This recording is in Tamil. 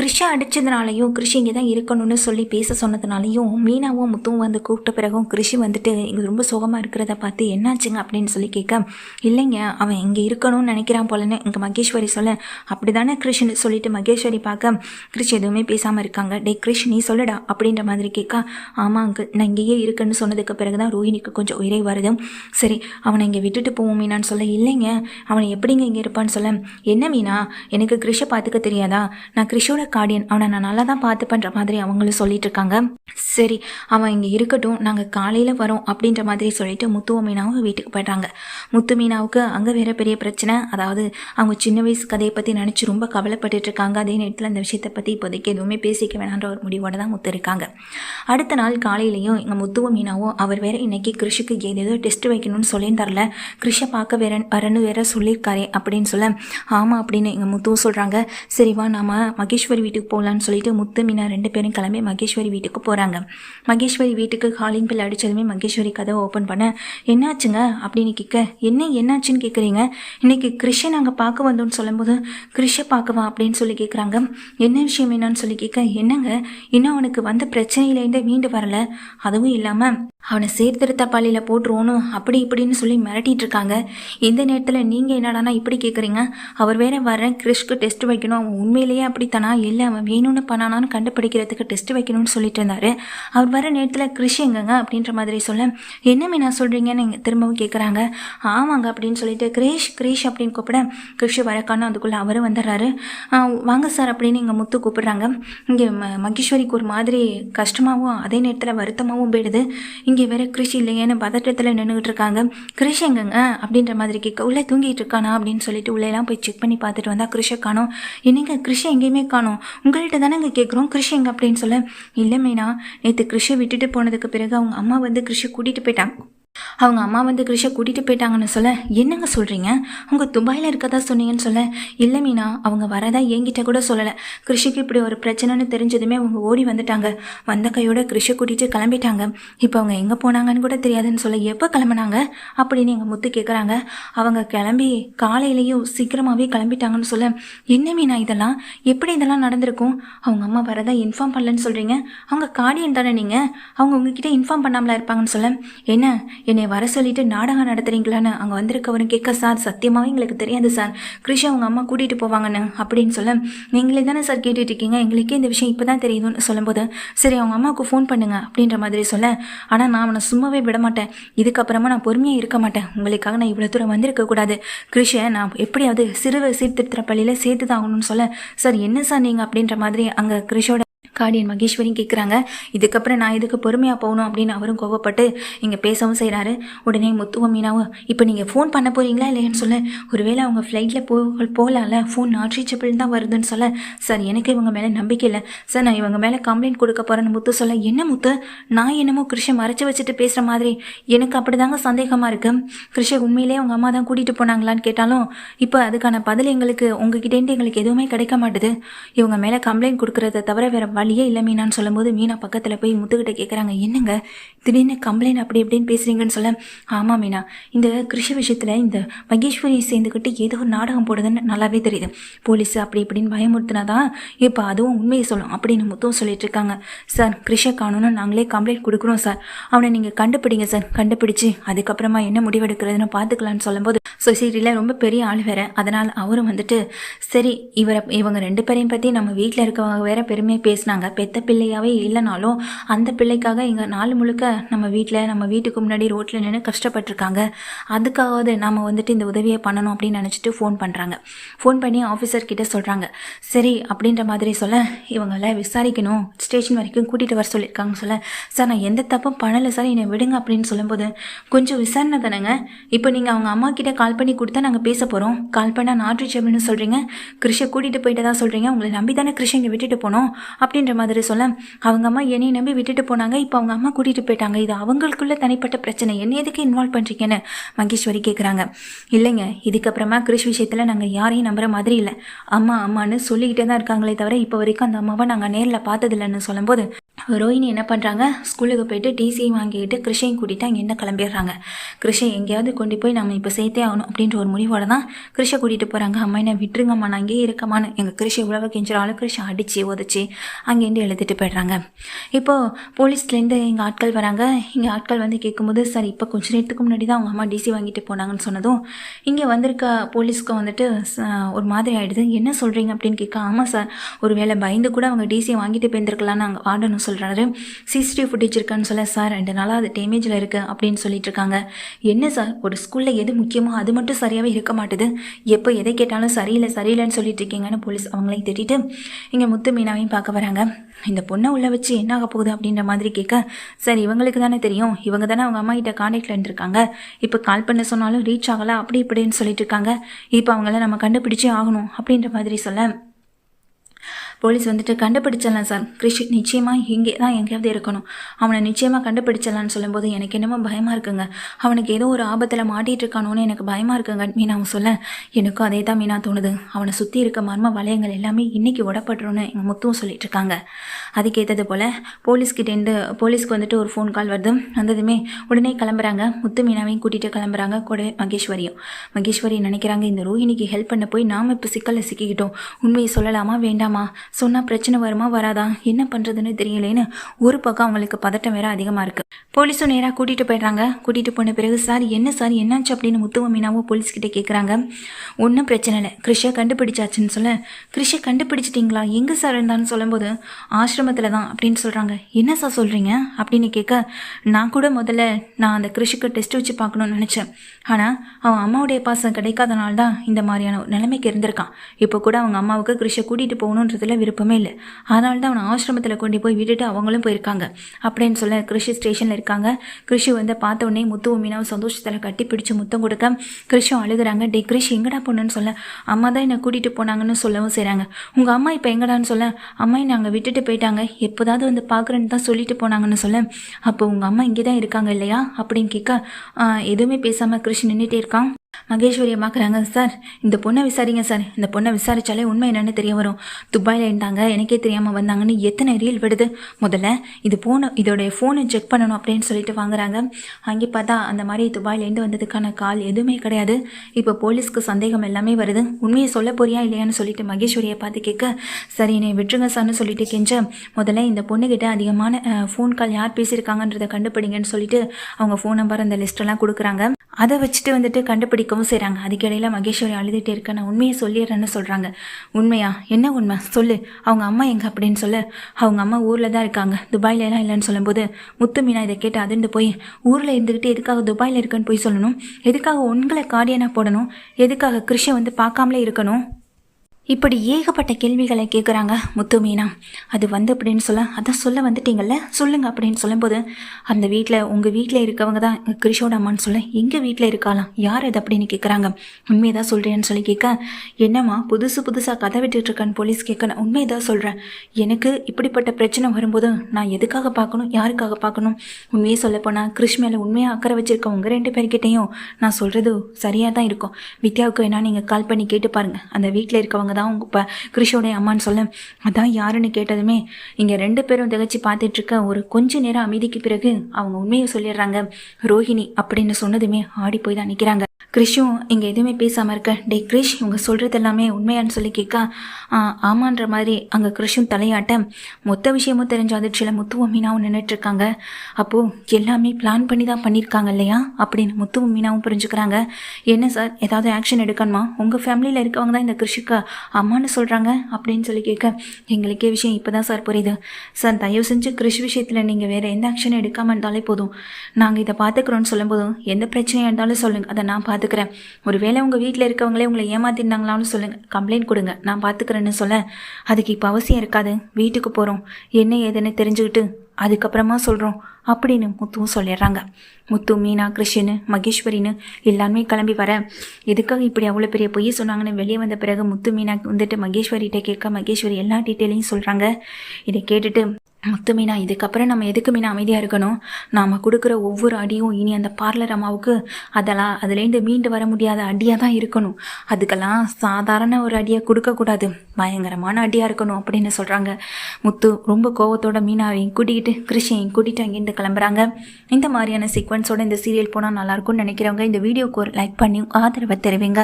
கிருஷா அடிச்சதுனாலையும் கிருஷி இங்கே தான் இருக்கணும்னு சொல்லி பேச சொன்னதுனாலையும் மீனாவும் முத்துவும் வந்து கூப்பிட்ட பிறகும் கிருஷி வந்துட்டு இங்கே ரொம்ப சுகமாக இருக்கிறத பார்த்து என்னாச்சுங்க? அப்படின்னு சொல்லி கேட்க இல்லைங்க அவன் இங்கே இருக்கணும்னு நினைக்கிறான் போலன்னு இங்கே மகேஸ்வரி சொல்ல. அப்படி தானே கிருஷ்ணு? சொல்லிட்டு மகேஸ்வரி பார்க்க கிருஷ் எதுவுமே பேசாமல் இருக்காங்க. டே கிருஷ் நீ சொல்லுடா. அப்படின்ற மாதிரி கேட்க ஆமாம் அங்கு நான் இங்கேயே இருக்குன்னு சொன்னதுக்கு பிறகு தான் ரோஹிணிக்கு கொஞ்சம் உயிரை வருது. சரி அவனை இங்கே விட்டுட்டு போவோம் மீனான்னு சொல்ல. இல்லைங்க அவனை எப்படிங்க இங்கே இருப்பான்னு சொல்ல. என்ன மீனா? எனக்கு கிருஷை பார்த்துக்க தெரியாதா? நான் கிருஷோட கார்டியன் அவனை நான் நல்லா தான் பார்த்து பண்ணுற மாதிரி அவங்களும் சொல்லிட்டு இருக்காங்க சரி அவன் இங்கே இருக்கட்டும் நாங்கள் காலையில் வரோம் அப்படின்ற மாதிரி சொல்லிட்டு முத்துவ மீனாவும் வீட்டுக்கு போயிடுறாங்க முத்து மீனாவுக்கு அங்கே வேற பெரிய பிரச்சனை. அதாவது அவங்க சின்ன வயசு கதையை பற்றி நினச்சி ரொம்ப கவலைப்பட்டுட்டு இருக்காங்க. அதே நேரத்தில் அந்த விஷயத்தை பற்றி இப்போதைக்கு எதுவுமே பேசிக்க வேணான்ற ஒரு முடிவோடு தான் முத்து இருக்காங்க. அடுத்த நாள் காலையிலையும் எங்கள் முத்துவ மீனாவும் அவர் வேற இன்னைக்கு கிருஷிக்கு ஏதேதோ டெஸ்ட் வைக்கணும்னு சொல்லியிருந்தார்ல கிருஷை பார்க்க வேற வரன்னு வேற சொல்லியிருக்காரே அப்படின்னு சொல்ல ஆமாம் அப்படின்னு எங்கள் முத்துவும் சொல்கிறாங்க சரி வா நாம மகேஸ்வரி வீட்டுக்கு போகலான்னு சொல்லிட்டு முத்து மீனா ரெண்டு பேரும் கிளம்பி மகேஸ்வரி வீட்டுக்கு போகிறாங்க மகேஸ்வரி வீட்டுக்கு காலிங் பில் அடித்ததுமே மகேஸ்வரி கதவை ஓப்பன் பண்ண. என்னாச்சுங்க? அப்படின்னு கேட்க என்ன என்னாச்சுன்னு கேட்குறீங்க இன்னைக்கு கிருஷை நாங்கள் பார்க்க வந்தோம்னு சொல்லும்போது கிருஷை பார்க்கவா? அப்படின்னு சொல்லி கேட்குறாங்க என்ன விஷயம் என்னன்னு சொல்லி கேட்க என்னங்க? இன்னும் அவனுக்கு வந்த பிரச்சனையிலேருந்து மீண்டு வரல. அதுவும் இல்லாமல் அவனை சீர்திருத்த பள்ளியில் போட்டுருவோணும் அப்படி இப்படின்னு சொல்லி மிரட்டிட்டு இருக்காங்க. இந்த நேரத்தில் நீங்கள் என்னடானா இப்படி கேட்குறீங்க அவர் வேற வரேன் கிறிஷ்க்கு டெஸ்ட் வைக்கணும். அவன் உண்மையிலேயே அப்படித்தானா? இல்லை அவன் வேணும்னு பண்ணானான்னு கண்டுபிடிக்கிறதுக்கு டெஸ்ட் வைக்கணும்னு சொல்லிட்டு இருந்தாரு. அவர் வர நேரத்தில் கிருஷி எங்கங்க? அப்படின்ற மாதிரி சொல்ல என்ன மீனா சொல்கிறீங்கன்னு திரும்பவும் கேட்குறாங்க ஆமாங்க அப்படின்னு சொல்லிட்டு கிரேஷ் கிரேஷ் அப்படின்னு கூப்பிட கிருஷி வரக்கான்னு அதுக்குள்ளே அவரும் வந்துடுறாரு. வாங்க சார் அப்படின்னு எங்கள் முத்து கூப்பிடுறாங்க. இங்கே ம மகேஸ்வரிக்கு ஒரு மாதிரி கஷ்டமாகவும் அதே நேரத்தில் வருத்தமாகவும் போயிடுது. இங்கே வேற கிருஷி இல்லையேன்னு பதட்டத்தில் நின்றுக்கிட்டு இருக்காங்க. கிருஷி எங்கங்க? அப்படின்ற மாதிரி கேட்க உள்ளே தூங்கிட்டு இருக்கானா? அப்படின்னு சொல்லிட்டு எல்லாம் போய் செக் பண்ணி பார்த்துட்டு வந்தால் கிருஷை காணும். என்னங்க கிருஷி எங்கேயுமே காணும். உங்கள்கிட்ட தானே இங்கே கேட்குறோம். கிருஷி எங்கே அப்படின்னு சொல்ல. இல்லை மீனா நேற்று கிருஷியை விட்டுட்டு போனதுக்கு பிறகு அவங்க அம்மா வந்து கிருஷை கூட்டிகிட்டு போயிட்டாங்க. அவங்க அம்மா வந்து கிரிஷை கூட்டிகிட்டு போயிட்டாங்கன்னு சொல்ல என்னங்க சொல்கிறீங்க அவங்க துபாயில் இருக்கதா சொன்னீங்கன்னு சொல்ல. இல்லை மீனா அவங்க வரதா என்கிட்ட கூட சொல்லலை. கிருஷிக்கு இப்படி ஒரு பிரச்சனைன்னு தெரிஞ்சதுமே அவங்க ஓடி வந்துட்டாங்க. வந்த கையோட கிருஷை கூட்டிகிட்டு கிளம்பிட்டாங்க. இப்போ அவங்க எங்கே போனாங்கன்னு கூட தெரியாதுன்னு சொல்ல எப்போ கிளம்புனாங்க? அப்படின்னு எங்கள் முத்து கேட்குறாங்க அவங்க கிளம்பி காலையிலையும் சீக்கிரமாகவே கிளம்பிட்டாங்கன்னு சொல்ல என்ன மீனா இதெல்லாம்? எப்படி இதெல்லாம் நடந்திருக்கும்? அவங்க அம்மா வரதா இன்ஃபார்ம் பண்ணலன்னு சொல்கிறீங்க அவங்க கார்டியன் தானே நீங்கள் அவங்க உங்ககிட்ட இன்ஃபார்ம் பண்ணாமலா இருப்பாங்கன்னு சொல்ல என்ன? என்னை வர சொல்லிட்டு நாடகம் நடத்துறீங்களான்னு அங்கே வந்திருக்கவரும் கேட்க சார் சத்தியமாகவே எங்களுக்கு தெரியாது சார். கிருஷ் அவங்க அம்மா கூட்டிகிட்டு போவாங்கன்னு அப்படின்னு சொல்ல நீங்களே தானே சார் கேட்டுட்டு இருக்கீங்க எங்களுக்கே இந்த விஷயம் இப்போ தான் தெரியுதுன்னு சொல்லும்போது சரி அவங்க அம்மாவுக்கு ஃபோன் பண்ணுங்க அப்படின்ற மாதிரி சொல்ல ஆனால் நான் அவனை சும்மாவே விட மாட்டேன். இதுக்கப்புறமா நான் பொறுமையாக இருக்க மாட்டேன். உங்களுக்காக நான் இவ்வளோ தூரம் வந்திருக்க கூடாது. கிருஷை நான் எப்படியாவது சிறுவ சீர்திருத்த பள்ளியில் சேர்த்து தான் ஆகணும்னு சொல்ல சார் என்ன சார் நீங்கள் அப்படின்ற மாதிரி அங்கே கிருஷோட கார்டியன் மகேஸ்வரியும் கேட்குறாங்க இதுக்கப்புறம் நான் இதுக்கு பொறுமையாக போகணும் அப்படின்னு அவரும் கோவப்பட்டு இங்கே பேசவும் செய்கிறாரு உடனே முத்துவ மீனாவும் இப்போ நீங்கள் ஃபோன் பண்ண போகிறீங்களா இல்லையான்னு சொல்ல. ஒருவேளை அவங்க ஃப்ளைட்டில் போ போகலாம்ல ஃபோன் நாட் ரீச்சபிள் தான் வருதுன்னு சொல்ல. சார் எனக்கு இவங்க மேலே நம்பிக்கை இல்லை. சார் நான் இவங்க மேலே கம்ப்ளைண்ட் கொடுக்க போகிறேன்னு முத்து சொல்ல என்ன முத்து? நான் என்னமோ கிருஷை மறைச்சி வச்சுட்டு பேசுகிற மாதிரி. எனக்கு அப்படிதாங்க சந்தேகமாக இருக்கு. கிருஷை உண்மையிலே அவங்க அம்மா தான் கூட்டிகிட்டு போனாங்களான்னு கேட்டாலும் இப்போ அதுக்கான பதில் எங்களுக்கு உங்ககிட்டேருந்து எங்களுக்கு எதுவுமே கிடைக்க மாட்டுது. இவங்க மேலே கம்ப்ளைண்ட் கொடுக்குறத தவிர வேறு வழியே இல்லை மீனான்னு சொல்லும்போது மீனா பக்கத்தில் போய் முத்துக்கிட்ட கேட்குறாங்க என்னங்க? திடீர்னு கம்ப்ளைண்ட் அப்படி இப்படின்னு பேசுகிறீங்கன்னு சொல்ல. ஆமாம் மீனா. இந்த கிருஷி விஷயத்தில் இந்த மகேஸ்வரி சேர்ந்துக்கிட்டு ஏதோ ஒரு நாடகம் போடுதுன்னு நல்லாவே தெரியுது. போலீஸ் அப்படி இப்படின்னு பயமுறுத்தினாதான் இப்போ அதுவும் உண்மையை சொல்லும் அப்படின்னு முத்தும் சொல்லிட்டு இருக்காங்க. சார் கிருஷை காணும்னு நாங்களே கம்ப்ளைண்ட் கொடுக்குறோம் சார். அவனை நீங்கள் கண்டுபிடிங்க சார் கண்டுபிடிச்சு அதுக்கப்புறமா என்ன முடிவெடுக்கிறதுன்னு பார்த்துக்கலான்னு சொல்லும்போது சொசைட்டியில் ரொம்ப பெரிய ஆள் வேற. அதனால் அவரும் வந்துட்டு சரி இவரை இவங்க ரெண்டு பேரையும் பற்றி நம்ம வீட்டில் இருக்கவங்க வேற பெருமையாக பேசினாங்க. பெத்த பிள்ளையாவே இல்லைனாலும் அந்த பிள்ளைக்காக இங்கே நாள் முழுக்க நம்ம வீட்டில் நம்ம வீட்டுக்கு முன்னாடி ரோட்டில் நின்று கஷ்டப்பட்டிருக்காங்க. அதுக்காவது நாம் வந்துட்டு இந்த உதவியை பண்ணணும் அப்படின்னு நினச்சிட்டு ஃபோன் பண்ணுறாங்க ஃபோன் பண்ணி ஆஃபீஸர் கிட்ட சொல்கிறாங்க சரி அப்படின்ற மாதிரி சொல்ல இவங்கள விசாரிக்கணும். ஸ்டேஷன் வரைக்கும் கூட்டிகிட்டு வர சொல்லியிருக்காங்கன்னு சொல்ல சார் நான் எந்த தப்பும் பண்ணலை சார். என்னை விடுங்க அப்படின்னு சொல்லும்போது கொஞ்சம் விசாரணை தானேங்க. இப்போ நீங்கள் அவங்க அம்மா கிட்ட கால் பண்ணி கொடுத்தா நாங்கள் பேச போகிறோம் கால் பண்ணால் நாட்டு ரீச்சபிள்னு சொல்கிறீங்க கிருஷை கூட்டிகிட்டு போயிட்டதா சொல்கிறீங்க உங்களை நம்பி தானே கிருஷை இங்கே விட்டுட்டு போனோம். அப்படின்ற மாதிரி சொல்ல அவங்க அம்மா என்னை நம்பி விட்டுட்டு போனாங்க. இப்போ அவங்க அம்மா கூட்டிகிட்டு போயிட்டாங்க. இது அவங்களுக்குள்ள தனிப்பட்ட பிரச்சனை. என்ன எதுக்கு இன்வால்வ் பண்ணுறீங்கன்னு மகேஸ்வரி கேட்குறாங்க இல்லைங்க இதுக்கப்புறமா கிருஷ் விஷயத்தில் நாங்கள் யாரையும் நம்புற மாதிரி இல்லை. அம்மா அம்மான்னு சொல்லிக்கிட்டே தான் இருக்காங்களே தவிர இப்போ வரைக்கும் அந்த அம்மாவை நாங்கள் நேரில் பார்த்ததில்லைன்னு சொல்லும்போது ரோஹிணி என்ன பண்ணுறாங்க ஸ்கூலுக்கு போயிட்டு டிசி வாங்கிட்டு கிருஷையும் கூட்டிகிட்டு அங்கேருந்து கிளம்பிடுறாங்க. கிருஷை எங்கேயாவது கொண்டு போய் நம்ம இப்போ சேர்த்தே ஆகணும் அப்படின்ற ஒரு முடிவோட தான் கிருஷை கூட்டிகிட்டு போகிறாங்க அம்மா என்ன விட்டுருங்கம்மா நான் அங்கேயே இருக்கமான்னு. எங்கள் கிருஷை உழவு கெஞ்சிராலும் கிருஷை அடித்து உதச்சி அங்கேருந்து எழுதிட்டு போயிடுறாங்க. இப்போது போலீஸ்லேருந்து எங்கள் ஆட்கள் வராங்க. இங்கே ஆட்கள் வந்து கேட்கும்போது சார் இப்போ கொஞ்ச நேரத்துக்கு முன்னாடி தான் அவங்க அம்மா டிசி வாங்கிட்டு போனாங்கன்னு சொன்னதும் இங்கே வந்திருக்க போலீஸ்க்கு வந்துட்டு ஒரு மாதிரி ஆகிடுது என்ன சொல்கிறீங்க அப்படின்னு கேட்க ஆமாம் சார். ஒரு வேளை பயந்து கூட அவங்க டிசியை வாங்கிட்டு போயிருந்துருக்கலாம்னு அங்கே ஆர்டர்னு சொல்கிறாரு சிசிடிவி ஃபுட்டேஜ் இருக்கான்னு சொல்ல சார் ரெண்டு நாளாக அது டேமேஜில் இருக்குது அப்படின்னு சொல்லிட்டு இருக்காங்க. என்ன சார்? ஒரு ஸ்கூலில் எது முக்கியமோ அது மட்டும் சரியாகவே இருக்க மாட்டுது. எப்போ எதை கேட்டாலும் சரியில்லை சரியில்லைன்னு சொல்லிட்டு இருக்கீங்கன்னு போலீஸ் அவங்களையும் திட்டிட்டு இங்கே முத்து மீனாவையும் பார்க்க வராங்க. இந்த பொண்ணை உள்ள வச்சு என்ன ஆக போகுது? அப்படின்ற மாதிரி கேட்க சார் இவங்களுக்கு தானே தெரியும். இவங்க தானே அவங்க அம்மா கிட்ட காண்டாக்டில் இருந்திருக்காங்க. இப்போ கால் பண்ண சொன்னாலும் ரீச் ஆகலை அப்படி இப்படின்னு சொல்லிட்டு இருக்காங்க. இப்போ அவங்கள நம்ம கண்டுபிடிச்சே ஆகணும் அப்படின்ற மாதிரி சொல்ல போலீஸ் வந்துட்டு கண்டுபிடிச்சிடலாம் சார். கிருஷி நிச்சயமாக இங்கே தான் எங்கேயாவது இருக்கணும். அவனை நிச்சயமாக கண்டுபிடிச்சிடலான்னு சொல்லும்போது எனக்கு என்னமோ பயமாக இருக்குங்க. அவனுக்கு ஏதோ ஒரு ஆபத்தில் மாட்டிகிட்டு இருக்கானோன்னு எனக்கு பயமாக இருக்குங்க. மீனாவும் சொல்ல எனக்கும் அதே தான் மீனா தோணுது. அவனை சுற்றி இருக்க மர்ம வளையங்கள் எல்லாமே இன்றைக்கி உடப்படுறோன்னு எங்கள் முத்துவும் சொல்லிட்டு இருக்காங்க. அதுக்கேற்றது போல் போலீஸ்கிட்டேருந்து போலீஸ்க்கு வந்துட்டு ஒரு ஃபோன் கால் வருது. வந்ததுமே உடனே கிளம்புறாங்க. முத்து மீனாவையும் கூட்டிகிட்டு கிளம்புறாங்க. கூட மகேஸ்வரியும். மகேஸ்வரி நினைக்கிறாங்க இந்த ரோஹினிக்கு ஹெல்ப் பண்ண போய் நாம் இப்போ சிக்கலில் சிக்கிக்கிட்டோம். உண்மையை சொல்லலாமா? வேண்டாமா? சொன்னால் பிரச்சனை வருமா வராதா? என்ன பண்ணுறதுன்னு தெரியலேன்னு ஒரு பக்கம் அவங்களுக்கு பதட்டம் வேற அதிகமாக இருக்குது போலீஸும் நேராக கூட்டிகிட்டு போயிடுறாங்க. கூட்டிகிட்டு போன பிறகு சார் என்ன சார்? என்னாச்சு? அப்படின்னு முத்துவ மீனாவும் போலீஸ்கிட்ட கேட்குறாங்க ஒன்றும் பிரச்சனை இல்லை. கிருஷை கண்டுபிடிச்சாச்சுன்னு சொல்ல. கிருஷை கண்டுபிடிச்சிட்டிங்களா? எங்கே சார் இருந்தான்னு சொல்லும்போது ஆசிரமத்தில் தான் அப்படின்னு சொல்கிறாங்க என்ன சார் சொல்கிறீங்க அப்படின்னு கேட்க நான் கூட முதல்ல நான் அந்த கிருஷிக்கு டெஸ்ட் வச்சு பார்க்கணும்னு நினச்சேன். ஆனால் அவன் அம்மாவுடைய பாசம் கிடைக்காதனால தான் இந்த மாதிரியான ஒரு நிலைமைக்கு இருந்திருக்கான். இப்போ கூட அவங்க அம்மாவுக்கு கிருஷை கூட்டிகிட்டு போகணுன்றதுல விருப்பமே இல்லை. அதனால தான் அவனை ஆசிரமத்தில் கொண்டு போய் விட்டுட்டு அவங்களும் போயிருக்காங்க. அப்படின்னு சொல்ல கிருஷி ஸ்டேஷனில் இருக்காங்க. கிருஷி வந்து பார்த்த உடனே முத்து மீனாவும் சந்தோஷத்தில் கட்டி பிடிச்சி முத்தம் கொடுக்க கிருஷும் அழுகுறாங்க. டே கிருஷி எங்கடா போனேன்னு சொல்ல? அம்மா தான் என்னை கூட்டிகிட்டு போனாங்கன்னு சொல்லவும் செய்கிறாங்க உங்கள் அம்மா இப்போ எங்கடான்னு சொல்ல? அம்மா என்னை அங்கே விட்டுட்டு போயிட்டாங்க. எப்போதாவது வந்து பார்க்குறேன்னு தான் சொல்லிட்டு போனாங்கன்னு சொல்ல. அப்போ உங்கள் அம்மா இங்கே தான் இருக்காங்க இல்லையா? அப்படின்னு கேட்க எதுவுமே பேசாமல் கிருஷி நின்றுட்டே இருக்கான். மகேஸ்வரி அம்மாக்குறாங்க சார். இந்த பொண்ணை விசாரிங்க சார். இந்த பொண்ணை விசாரிச்சாலே உண்மை என்னன்னு தெரிய வரும். துபாயில் இருந்தாங்க. எனக்கே தெரியாமல் வந்தாங்கன்னு எத்தனை ரீல் விடுது முதல்ல இது போன இதோடைய ஃபோனை செக் பண்ணணும் அப்படின்னு சொல்லிட்டு வாங்குறாங்க. அங்கே பார்த்தா அந்த மாதிரி துபாயிலேருந்து வந்ததுக்கான கால் எதுவுமே கிடையாது. இப்போ போலீஸ்க்கு சந்தேகம் எல்லாமே வருது. உண்மையை சொல்ல போறியா இல்லையான்னு சொல்லிட்டு மகேஸ்வரியை பார்த்து கேட்க சரி என்னை விட்டுருங்க சார்னு சொல்லிட்டு கெஞ்ச முதல்ல இந்த பொண்ணுக்கிட்ட அதிகமான ஃபோன் கால் யார் பேசியிருக்காங்கன்றதை கண்டுபிடிங்கன்னு சொல்லிட்டு அவங்க ஃபோன் நம்பர் அந்த லிஸ்ட்டெல்லாம் கொடுக்குறாங்க. அதை வச்சுட்டு வந்துட்டு கண்டுபிடிக்கவும் செய்கிறாங்க அதுக்கிடையில் மகேஸ்வரி அழுதுகிட்டே இருக்க நான் உண்மையை சொல்லிடுறேன்னு சொல்கிறாங்க உண்மையா? என்ன உண்மை? சொல்லு. அவங்க அம்மா எங்கே அப்படின்னு சொல்ல. அவங்க அம்மா ஊரில் தான் இருக்காங்க. துபாயில் எல்லாம் இல்லைன்னு சொல்லும்போது முத்து மீனா இதை கேட்டு அதிர்ந்து போய் ஊரில் இருந்துக்கிட்டு எதுக்காக துபாயில் இருக்குன்னு போய் சொல்லணும்? எதுக்காக உங்களை கார்டியனாக போடணும்? எதுக்காக கிருஷ்ண வந்து பார்க்காமலே இருக்கணும்? இப்படி ஏகப்பட்ட கேள்விகளை கேட்குறாங்க முத்து மீனா. அது வந்து அப்படின்னு சொல்ல அதான் சொல்ல வந்துட்டீங்கல்ல? சொல்லுங்க அப்படின்னு சொல்லும்போது அந்த வீட்டில் உங்கள் வீட்டில் இருக்கவங்க தான் கிரிஷோட அம்மான்னு சொல்ல எங்கள் வீட்டில் இருக்காளாம்? யார் அது அப்படின்னு கேட்குறாங்க உண்மையை தான் சொல்கிறேன்னு சொல்லி கேட்க என்னம்மா புதுசு புதுசாக கதை விட்டுட்டு இருக்கான்னு போலீஸ் கேட்க நான் உண்மையை தான் சொல்கிறேன் எனக்கு இப்படிப்பட்ட பிரச்சனை வரும்போது நான் எதுக்காக பார்க்கணும்? யாருக்காக பார்க்கணும்? உண்மையை சொல்லப்போனால் கிருஷ் மேலே உண்மையாக அக்கறை வச்சிருக்க உங்கள் ரெண்டு பேர்கிட்டையும் நான் சொல்கிறது சரியாக தான் இருக்கும். வித்யாவுக்கு வேணால் நீங்கள் கால் பண்ணி கேட்டு பாருங்கள் அந்த வீட்டில் இருக்கவங்க தான் உங்கள் இப்போ கிருஷோடைய அம்மான்னு சொல்ல அதான் யாருன்னு கேட்டதுமே இங்கே ரெண்டு பேரும் திகச்சு பார்த்துட்ருக்க ஒரு கொஞ்ச நேரம் அமைதிக்கு பிறகு அவங்க உண்மையை சொல்லிடுறாங்க. ரோஹிணி அப்படின்னு சொன்னதுமே ஆடி போய் தான் நிற்கிறாங்க கிரிஷும் இங்கே எதுவுமே பேசாமல் இருக்க. டே கிரிஷ் இவங்க சொல்கிறது எல்லாமே உண்மையான்னு சொல்லி கேட்க ஆமான்ற மாதிரி அங்கே கிரிஷும் தலையாட்ட. மொத்த விஷயமும் தெரிஞ்ச அதிர்ச்சியில் முத்துவும் மீனாவும் நின்றுட்டுருக்காங்க அப்போது எல்லாமே பிளான் பண்ணி தான் பண்ணியிருக்காங்க இல்லையா? அப்படின்னு முத்துவும் மீனாவும் புரிஞ்சுக்கிறாங்க. என்ன சார் ஏதாவது ஆக்ஷன் எடுக்கணுமா? உங்கள் ஃபேமிலியில் இருக்கவங்க தான் இந்த கிரிஷுக்கு அம்மான்னு சொல்கிறாங்க அப்படின்னு சொல்லி கேட்க எங்களுக்கே விஷயம் இப்போ தான் சார் புரியுது. சார் தயவு செஞ்சு கிரிஷ் விஷயத்தில் நீங்கள் வேறு எந்த ஆக்ஷனும் எடுக்காமல் இருந்தாலே போதும். நாங்கள் இதை பார்த்துக்குறோன்னு சொல்லும்போதும் எந்த பிரச்சனையாக இருந்தாலும் சொல்லுங்கள் அதை நான் பார்த்து பார்த்துக்கிறேன் ஒருவேளை உங்கள் வீட்டில் இருக்கவங்களே உங்களை ஏமாத்திருந்தாங்களான்னு சொல்லுங்கள் கம்ப்ளைண்ட் கொடுங்க. நான் பார்த்துக்கிறேன்னு சொல்ல. அதுக்கு இப்போ அவசியம் இருக்காது. வீட்டுக்கு போகிறோம் என்ன ஏதுன்னு தெரிஞ்சுக்கிட்டு அதுக்கப்புறமா சொல்கிறோம் அப்படின்னு முத்துவும் சொல்லிடுறாங்க. முத்து மீனா கிருஷ்ணனு மகேஸ்வரின்னு எல்லாருமே கிளம்பி வர. எதுக்காக இப்படி அவ்வளோ பெரிய பொய் சொன்னாங்கன்னு வெளியே வந்த பிறகு முத்து மீனா வந்துட்டு மகேஸ்வரிகிட்ட கேட்க மகேஸ்வரி எல்லா டீட்டெயிலையும் சொல்கிறாங்க இதை கேட்டுட்டு முத்து மீனா இதுக்கப்புறம் நம்ம எதுக்கு மீனா அமைதியாக இருக்கணும்? நாம் கொடுக்குற ஒவ்வொரு அடியும் இனி அந்த பார்லர் அம்மாவுக்கு அதெல்லாம் அதுலேருந்து மீண்டு வர முடியாத அடியாக தான் இருக்கணும். அதுக்கெல்லாம் சாதாரண ஒரு அடியை கொடுக்கக்கூடாது பயங்கரமான அடியாக இருக்கணும் அப்படின்னு சொல்கிறாங்க முத்து ரொம்ப கோவத்தோட மீனாவையும் கூட்டிக்கிட்டு கிருஷியையும் கூட்டிகிட்டு அங்கேருந்து கிளம்புறாங்க. இந்த மாதிரியான சீக்வன்ஸோட இந்த சீரியல் போனால் நல்லாயிருக்கும்னு நினைக்கிறவங்க இந்த வீடியோக்கு ஒரு லைக் பண்ணி ஆதரவை தெரிவிங்க.